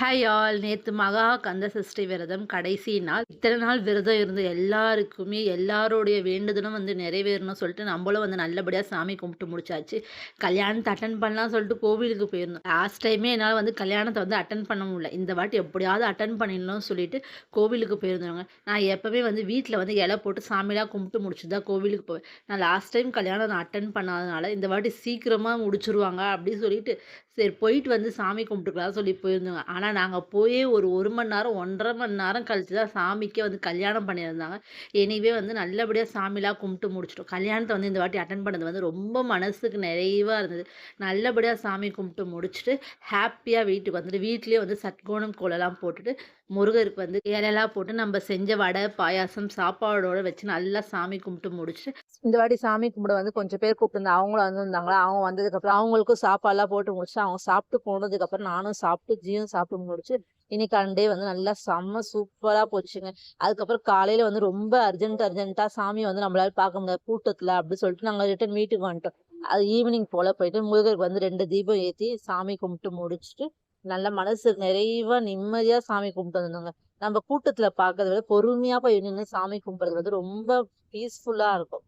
Hi all நேற்று மகா கந்த சஷ்டி விரதம் கடைசி நாள். இத்தனை நாள் விரதம் இருந்து எல்லாருக்குமே எல்லாருடைய வேண்டுதலும் வந்து நிறைவேறணும் சொல்லிட்டு நம்மளும் வந்து நல்லபடியாக சாமி கும்பிட்டு முடிச்சாச்சு. கல்யாணத்தை அட்டன் பண்ணலாம் சொல்லிட்டு கோவிலுக்கு போயிருந்தோம். லாஸ்ட் டைமே என்னால் வந்து கல்யாணத்தை வந்து அட்டன் பண்ண முடியல. இந்த வாட்டி எப்படியாவது அட்டன் பண்ணிடணும்னு சொல்லிட்டு கோவிலுக்கு போயிருந்தவங்க. நான் எப்போவுமே வந்து வீட்டில் வந்து இலை போட்டு சாமிலாம் கும்பிட்டு முடிச்சு தான் கோவிலுக்கு போவேன். நான் லாஸ்ட் டைம் கல்யாணம் நான் அட்டன் பண்ணாதனால இந்த வாட்டி சீக்கிரமாக முடிச்சிருவாங்க அப்படின்னு சொல்லிட்டு சரி போயிட்டு வந்து சாமி கும்பிட்டுக்கலாம் சொல்லி போயிருந்தோங்க ஆனால் நாங்கள் போயே ஒரு ஒரு மணி நேரம் ஒன்றரை மணி நேரம் கழிச்சு தான் சாமிக்கே வந்து கல்யாணம் பண்ணியிருந்தாங்க. எனிவே வந்து நல்லபடியாக சாமிலாம் கும்பிட்டு முடிச்சிட்டோம். கல்யாணத்தை வந்து இந்த வாட்டி அட்டன் பண்ணது வந்து ரொம்ப மனசுக்கு நிறைவாக இருந்தது. நல்லபடியாக சாமி கும்பிட்டு முடிச்சுட்டு ஹாப்பியாக வீட்டுக்கு வந்துட்டு வீட்லேயே வந்து சட்கோணம் கோலெல்லாம் போட்டுட்டு முருகருக்கு வந்து இலையெல்லாம் போட்டு நம்ம செஞ்ச வடை பாயாசம் சாப்பாடோடு வச்சு நல்லா சாமி கும்பிட்டு முடிச்சுட்டு இந்த வாட்டி சாமி கும்பிட வந்து கொஞ்சம் பேர் கூப்பிட்டு அவங்களும் வந்திருந்தாங்களா? அவங்க வந்ததுக்கப்புறம் அவங்களுக்கும் சாப்பாடுலாம் போட்டு முடிச்சு அவங்க சாப்பிட்டு போனதுக்கப்புறம் நானும் சாப்பிட்டு ஜீயும் சாப்பிட்டு முடிச்சு இன்னைக்கு டே வந்து நல்லா செம்ம சூப்பராக போச்சுங்க. அதுக்கப்புறம் காலையில் வந்து ரொம்ப அர்ஜென்ட் அர்ஜென்ட்டாக சாமி வந்து நம்மளால பார்க்க முடியாது. கூட்டத்தில் அப்படின்னு சொல்லிட்டு நாங்கள் ரிட்டன் வீட்டுக்கு வந்துட்டோம். அது ஈவினிங் போல் போயிட்டு முருகருக்கு வந்து ரெண்டு தீபம் ஏற்றி சாமி கும்பிட்டு முடிச்சுட்டு நல்ல மனசு நிறைவா நிம்மதியா சாமி கும்பிட்டு வந்தாங்க. நம்ம கூட்டத்துல பாக்குறத விட பொறுமையா போய் நின்று சாமி கும்பிடுறது வந்து ரொம்ப பீஸ்ஃபுல்லா இருக்கும்.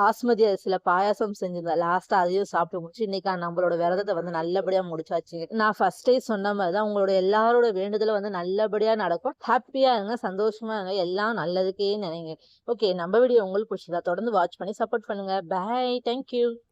பாஸ்மதி அரிசியில பாயாசம் செஞ்சிருந்தேன். லாஸ்டா அதையும் சாப்பிட்டு முடிச்சு இன்னைக்கு நம்மளோட விரதத்தை வந்து நல்லபடியா முடிச்சாச்சு. நான் ஃபர்ஸ்டே சொன்ன மாதிரிதான் உங்களோட எல்லாரோட வேண்டுதலும் வந்து நல்லபடியா நடக்கும். ஹாப்பியா இருங்க சந்தோஷமா இருங்க எல்லாம் நல்லதுக்கே நினைங்க. ஓகே நம்ம வீடியோ உங்களுக்கு பிடிச்சதா தொடர்ந்து வாட்ச் பண்ணி சப்போர்ட் பண்ணுங்க. Bye thank you